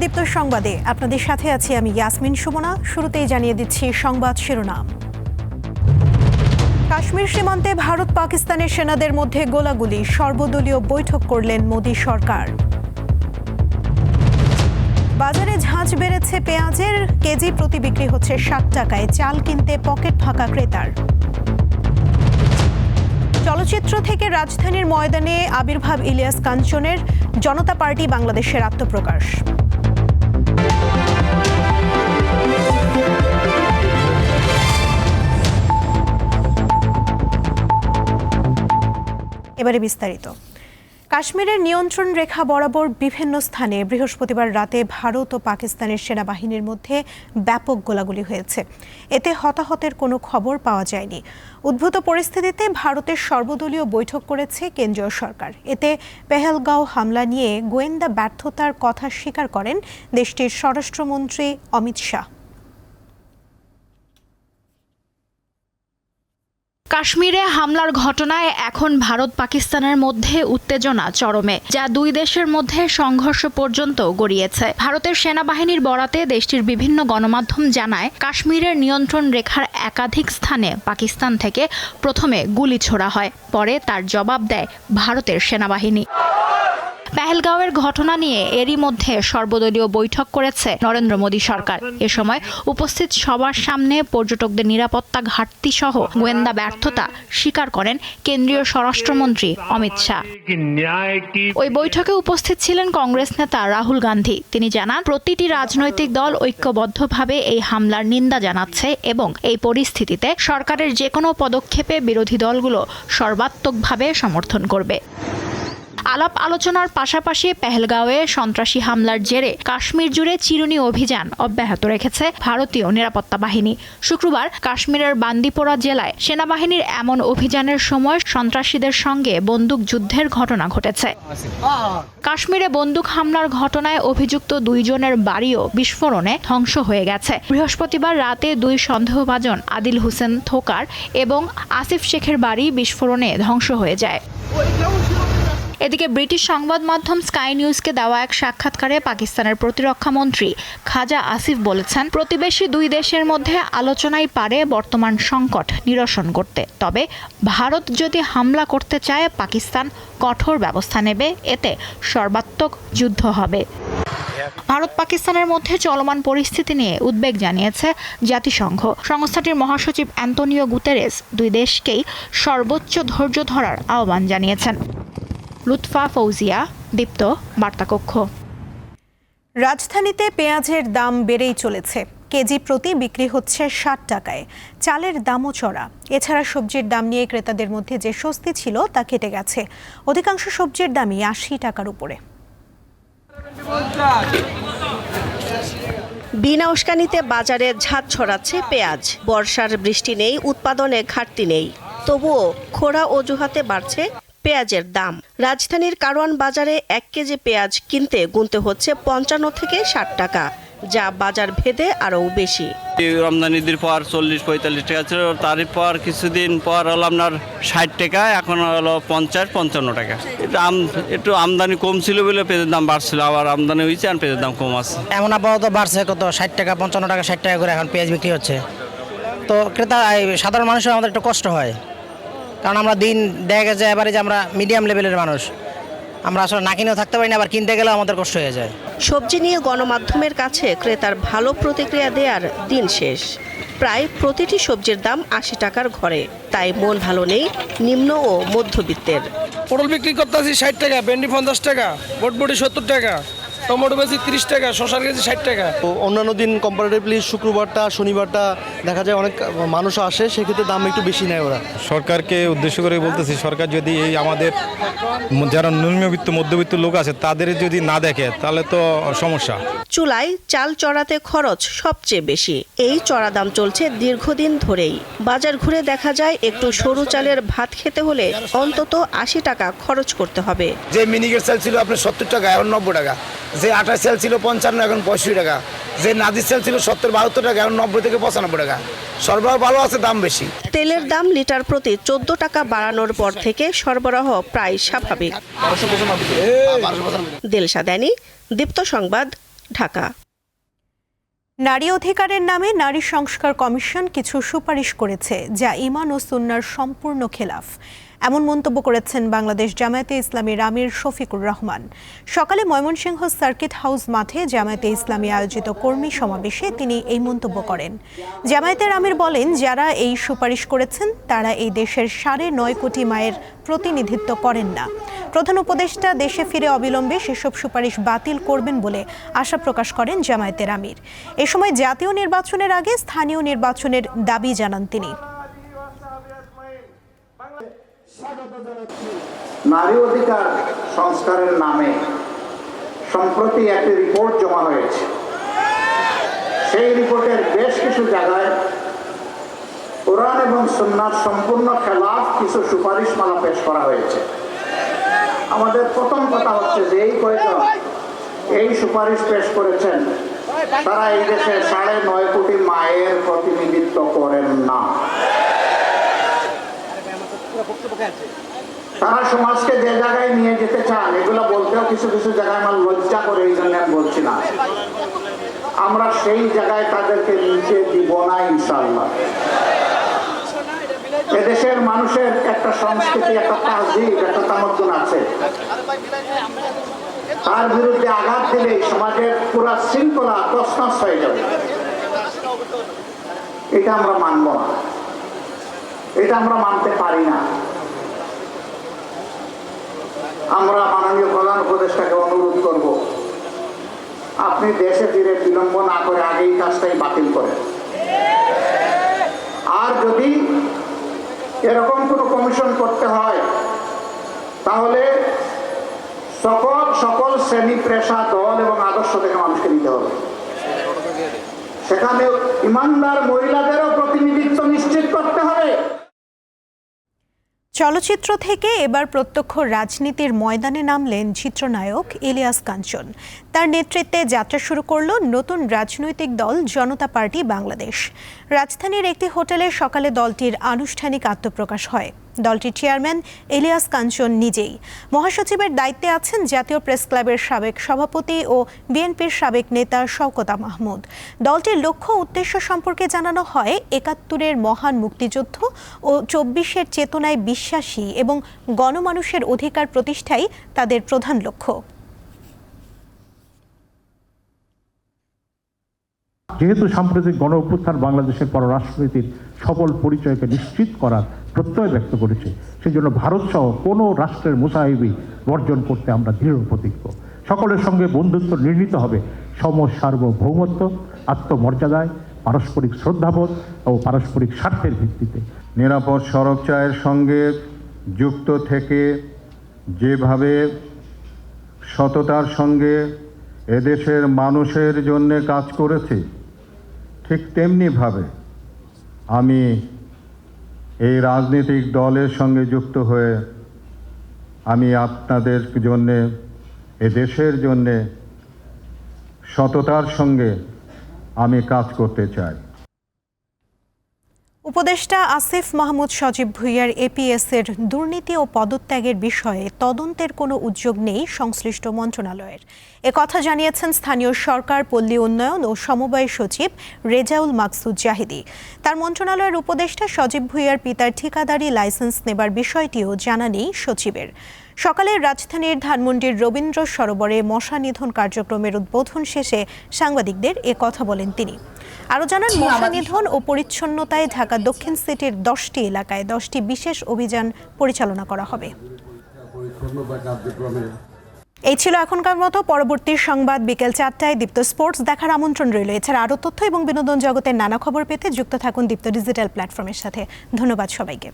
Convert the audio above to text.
দীপ্ত সংবাদে। আপনাদের সাথে আছি আমি ইয়াসমিন সুমনা। শুরুতেই জানিয়ে দিচ্ছি সংবাদ শিরোনাম। কাশ্মীর সীমান্তে ভারত পাকিস্তানের সেনাদের মধ্যে গোলাগুলি। সর্বদলীয় বৈঠক করলেন মোদী সরকার। বাজারে ঝাঁজ বেড়েছে পেঁয়াজের। কেজি প্রতি বিক্রি হচ্ছে ষাট টাকায়। চাল কিনতে পকেট ফাঁকা ক্রেতার। চলচ্চিত্র থেকে রাজধানীর ময়দানে আবির্ভাব ইলিয়াস কাঞ্চনের। জনতা পার্টি বাংলাদেশের আত্মপ্রকাশ। এবারে বিস্তারিত। কাশ্মীরের নিয়ন্ত্রণ রেখা বরাবর বিভিন্ন স্থানে বৃহস্পতিবার রাতে ভারত ও পাকিস্তানের সেনাবাহিনীর মধ্যে ব্যাপক গোলাগুলি হয়েছে। এতে হতাহতের কোনো খবর পাওয়া যায়নি। উদ্ভূত পরিস্থিতিতে ভারতের সর্বদলীয় বৈঠক করেছে কেন্দ্রীয় সরকার। এতে পেহেলগাঁও হামলা নিয়ে গোয়েন্দা ব্যর্থতার কথা স্বীকার করেন দেশটির স্বরাষ্ট্রমন্ত্রী অমিত শাহ। কাশ্মীরে হামলার ঘটনায় এখন ভারত পাকিস্তানের মধ্যে উত্তেজনা চরমে, যা দুই দেশের মধ্যে সংঘর্ষ পর্যন্ত গড়িয়েছে। ভারতের সেনাবাহিনীর বরাতে দেশটির বিভিন্ন গণমাধ্যম জানায়, কাশ্মীরের নিয়ন্ত্রণ রেখার একাধিক স্থানে পাকিস্তান থেকে প্রথমে গুলি ছোড়া হয়, পরে তার জবাব দেয় ভারতের সেনাবাহিনী। পেহেলগাঁওয়ের ঘটনা নিয়ে এরই মধ্যে সর্বদলীয় বৈঠক করেছে নরেন্দ্র মোদী সরকার। এ সময় উপস্থিত সবার সামনে পর্যটকদের নিরাপত্তা ঘাটতি সহ গোয়েন্দা ব্যর্থতা স্বীকার করেন কেন্দ্রীয় স্বরাষ্ট্রমন্ত্রী অমিত শাহ। ওই বৈঠকে উপস্থিত ছিলেন কংগ্রেস নেতা রাহুল গান্ধী। তিনি জানান, প্রতিটি রাজনৈতিক দল ঐক্যবদ্ধভাবে এই হামলার নিন্দা জানাচ্ছে এবং এই পরিস্থিতিতে সরকারের যে কোনো পদক্ষেপে বিরোধী দলগুলো সর্বাত্মকভাবে সমর্থন করবে। আলাপ আলোচনার পাশাপাশি পেহেলগাঁওয়ে সন্ত্রাসী হামলার জেরে কাশ্মীর জুড়ে চিরুনি অভিযান অব্যাহত রেখেছে ভারতীয় নিরাপত্তা বাহিনী। শুক্রবার কাশ্মীরের বান্দিপোরা জেলায় সেনাবাহিনীর এমন অভিযানের সময় সন্ত্রাসীদের সঙ্গে বন্দুক যুদ্ধের ঘটনা ঘটেছে। কাশ্মীরে বন্দুক হামলার ঘটনায় অভিযুক্ত দুইজনের বাড়িও বিস্ফোরণে ধ্বংস হয়ে গেছে। বৃহস্পতিবার রাতে দুই সন্দেহভাজন আদিল হোসেন থোকার এবং আসিফ শেখের বাড়ি বিস্ফোরণে ধ্বংস হয়ে যায়। এদিকে ব্রিটিশ সংবাদ মাধ্যম স্কাই নিউজকে দেওয়া এক সাক্ষাৎকারে পাকিস্তানের প্রতিরক্ষা মন্ত্রী খাজা আসিফ বলেছেন, প্রতিবেশী দুই দেশের মধ্যে আলোচনাই পারে বর্তমান সংকট নিরসন করতে। তবে ভারত যদি হামলা করতে চায়, পাকিস্তান কঠোর ব্যবস্থা নেবে। এতে সর্বাত্মক যুদ্ধ হবে। ভারত পাকিস্তানের মধ্যে চলমান পরিস্থিতি নিয়ে উদ্বেগ জানিয়েছে জাতিসংঘ। সংস্থাটির মহাসচিব অ্যান্তনিও গুতেরেস দুই দেশকেই সর্বোচ্চ ধৈর্য ধরার আহ্বান জানিয়েছেন। লুৎফা ফৌজিয়া দীপ্ত বার্তাকক্ষ। রাজধানীতে পেঁয়াজের দাম বেড়েই চলেছে। কেজি প্রতি বিক্রি হচ্ছে ষাট টাকায়। চালের দামও চড়া। এছাড়া সবজির দাম নিয়ে ক্রেতাদের মধ্যে যে স্বস্তি ছিল তা কেটে গেছে। অধিকাংশ সবজির দামই আশি টাকার উপরে। বিনা উস্কানিতে বাজারে ঝাঁজ ছড়াচ্ছে পেঁয়াজ। বর্ষার বৃষ্টি নেই উৎপাদনে ঘাটতি নেই। তবুও খোড়া অজুহাতে বাড়ছে পেঁয়াজের দাম। রাজধানীর কারওয়ান বাজারে এক কেজি পেঁয়াজ কিনতে গুনতে হচ্ছে পঞ্চান্ন থেকে ষাট টাকা যা বাজার ভেদে আরও বেশি। এই রমজান ঈদের পর চল্লিশ পঁয়তাল্লিশ টাকা ছিল তার পর কিছুদিন পর হলো আপনার ষাট টাকা এখন হলো পঞ্চাশ পঞ্চান্ন টাকা। একটু আম একটু আমদানি কম ছিল বলে পেঁয়াজের দাম বাড়ছিল আবার আমদানি হয়েছে আর পেঁয়াজের দাম কম আছে। এমন আপাতত বাড়ছে কত ষাট টাকা পঞ্চান্ন টাকা ষাট টাকা করে এখন পেঁয়াজ বিক্রি হচ্ছে। তো ক্রেতা সাধারণ মানুষের আমাদের একটু কষ্ট হয়। কারণ আমরা দিন দেখা গেছে এবারে যে আমরা মিডিয়াম লেভেলের মানুষ। আমরা আসলে না কিনেও থাকতে পারি না আবার কিনতে গেলেও আমাদের কষ্ট হয়ে যায়। সবজি নিয়ে গণমাধ্যমের কাছে ক্রেতার ভালো প্রতিক্রিয়া দেওয়ার দিন শেষ। প্রায় প্রতিটি সবজির দাম আশি টাকার ঘরে। তাই মন ভালো নেই নিম্ন ও মধ্যবিত্তের। পটল বিক্রি করতেছি ষাট টাকা ভেন্ডি পঞ্চাশ টাকা বটবটি সত্তর টাকা। টমেটো বেশি তিরিশ টাকা শশার কেজি ষাট টাকা। তো অন্যান্য দিন কম্পারেটিভলি শুক্রবারটা শনিবারটা দেখা যায় অনেক মানুষ আসে সেক্ষেত্রে দাম একটু বেশি নেয় ওরা। সরকারকে উদ্দেশ্য করে বলতেছি সরকার যদি এই আমাদের যারা নিম্নবিত্ত মধ্যবিত্ত লোক আছে তাদের যদি না দেখে তাহলে তো সমস্যা। চুলায় চাল চড়াতে খরচ সবচেয়ে বেশি। এই চড়া দাম চলছে দীর্ঘদিন ধরেই। বাজার ঘুরে দেখা যায় একটু সরু চালের ভাত খেতে হলে অন্তত আশি টাকা খরচ করতে হবে। যে মিনিকেট সেল ছিল আপনার সত্তর টাকা এখন নব্বই টাকা। যে আঠাশ সেল ছিল পঞ্চান্ন এখন পঁয়ষট্টি টাকা। যে নাদির সেল ছিল সত্তর বাহাত্তর টাকা এখন নব্বই থেকে পঁচানব্বই টাকা। সরবরাহ ভালো আছে দাম বেশি। তেলের দাম লিটার প্রতি চোদ্দ টাকা বাড়ানোর পর থেকে সরবরাহ প্রায় স্বাভাবিক। দিলশা দেনি দীপ্ত সংবাদ ঢাকা। নারী অধিকারের নামে নারী সংস্কার কমিশন কিছু সুপারিশ করেছে যা ইমান ও সুন্নার সম্পূর্ণ খেলাফ। এমন মন্তব্য করেছেন বাংলাদেশ জামায়াতে ইসলামীর আমির শফিকুর রহমান। সকালে ময়মনসিংহ সার্কিট হাউস মাঠে জামায়াতে ইসলামী আয়োজিত কর্মী সমাবেশে তিনি এই মন্তব্য করেন। জামায়াতের আমির বলেন, যারা এই সুপারিশ করেছেন, তারা এই দেশের সাড়ে নয় কোটি মায়ের প্রতিনিধিত্ব করেন না। প্রধান উপদেষ্টা দেশে ফিরে অবিলম্বে সেসব সুপারিশ বাতিল করবেন বলে আশা প্রকাশ করেন জামায়াতের আমির এ সময় জাতীয় নির্বাচনের আগে স্থানীয় নির্বাচনের দাবি জানান তিনি। নারী অধিকার সংস্কারের নামে সম্প্রতি একটি রিপোর্ট জমা হয়েছে। সেই রিপোর্টের বেশ কিছু জায়গায় কোরআন এবং সুন্নার সম্পূর্ণ খেলাফ কিছু সুপারিশমালা পেশ করা হয়েছে। আমাদের প্রথম কথা হচ্ছে যে এই কয়েকজন এই সুপারিশ পেশ করেছেন, তারা এই দেশে সাড়ে নয় কোটি মায়ের প্রতিনিধিত্ব করেন না। তারা সমাজকে যে জায়গায় নিয়ে যেতে চান, এগুলো বলতেও কিছু কিছু জায়গায় আমার লজ্জা করে এই জন্য আমি বলছি না। আমরা সেই জায়গায় তাদেরকে নিতে দিব না ইনশাল্লাহ এদেশের মানুষের একটা সংস্কৃতি, একটা তাহজিব একটা তামদ্দুন আছে। তার বিরুদ্ধে আঘাত দিলে সমাজের পুরা শৃঙ্খলা তসনস হয়ে যাবে। এটা আমরা মানব না। এটা আমরা মানতে পারি না। আমরা মাননীয় প্রধান উপদেষ্টাকে অনুরোধ করব, আপনি দেশে ফিরে বিলম্ব না করে আগেই কাজটাই বাতিল করেন। আর যদি এরকম কোনো কমিশন করতে হয়, তাহলে সকল সকল শ্রেণি, পেশা, দল এবং আদর্শ থেকে মানুষকে নিতে হবে। সেখানে ইমানদার মহিলাদেরও প্রতিনিধিত্ব নিশ্চিত করতে হবে। চলচ্চিত্র থেকে এবার প্রত্যক্ষ রাজনীতির ময়দানে নামলেন চিত্রনায়ক ইলিয়াস কাঞ্চন। তার নেতৃত্বে যাত্রা শুরু করল নতুন রাজনৈতিক দল জনতা পার্টি বাংলাদেশ। রাজধানীর একটি হোটেলে সকালে দলটির আনুষ্ঠানিক আত্মপ্রকাশ হয়। দলটির চেয়ারম্যান এলিয়াস কাঞ্চন নিজেই। মহাসচিবের দায়িত্বে আছেন জাতীয় প্রেস ক্লাবের সাবেক সভাপতি ও বিএনপির সাবেক নেতা শওকতা মাহমুদ। দলটির লক্ষ্য উদ্দেশ্য সম্পর্কে জানানো হয়, একাত্তরের মহান মুক্তিযুদ্ধ ও চব্বিশের চেতনায় বিশ্বাসী এবং গণমানুষের অধিকার প্রতিষ্ঠাই তাদের প্রধান লক্ষ্য। যেহেতু সাম্প্রতিক গণ অভ্যুত্থান বাংলাদেশের পররাষ্ট্রনীতির সফল পরিচয়কে নিশ্চিত করার প্রত্যয় ব্যক্ত করেছে সেই জন্য ভারত সহ কোনো রাষ্ট্রের মুসাহিবি বর্জন করতে আমরা দৃঢ় প্রতিজ্ঞ। সকলের সঙ্গে বন্ধুত্ব নির্ণীত হবে সম সার্বভৌমত্ব আত্মমর্যাদায়, পারস্পরিক শ্রদ্ধাবোধ ও পারস্পরিক স্বার্থের ভিত্তিতে। নিরাপদ সড়ক চায়ের সঙ্গে যুক্ত থেকে যেভাবে সততার সঙ্গে এদেশের মানুষের জন্য কাজ করেছি ঠিক তেমনিভাবে আমি এই রাজনৈতিক দলের সঙ্গে যুক্ত হয়ে আমি আপনাদের জন্যে দেশের জন্যে সততার সঙ্গে আমি কাজ করতে চাই। উপদেষ্টা আসিফ মাহমুদ সজীব ভুইয়ার এপিএস এর দুর্নীতি ও পদত্যাগের বিষয়ে তদন্তের কোনো উদ্যোগ নেই সংশ্লিষ্ট মন্ত্রণালয়ের। কথা জানিয়েছেন স্থানীয় সরকার, পল্লী উন্নয়ন ও সমবায় সচিব রেজাউল মাকসুদ জাহিদি। তার মন্ত্রণালয়ের উপদেষ্টা সজীব ভুইয়ার পিতার ঠিকাদারি লাইসেন্স নেবার বিষয়টিও জানা নেই সচিবের। সকালে রাজধানীর ধানমন্ডির রবীন্দ্র সরোবরে মশা নিধন কার্যক্রমের উদ্বোধন শেষে সাংবাদিকদের কথা বলেন তিনি। আরও জানান মশা নিধন ও পরিচ্ছন্নতায় ঢাকা দক্ষিণ সিটির দশটি এলাকায় দশটি বিশেষ অভিযান পরিচালনা করা হবে। এই ছিল এখনকার মতো। পরবর্তী সংবাদ বিকেল চারটায় দীপ্ত স্পোর্টস দেখার আমন্ত্রণ রইল। এছাড়া আরও তথ্য এবং বিনোদন জগতের নানা খবর পেতে যুক্ত থাকুন দীপ্ত ডিজিটাল প্ল্যাটফর্মের সাথে। ধন্যবাদ সবাইকে।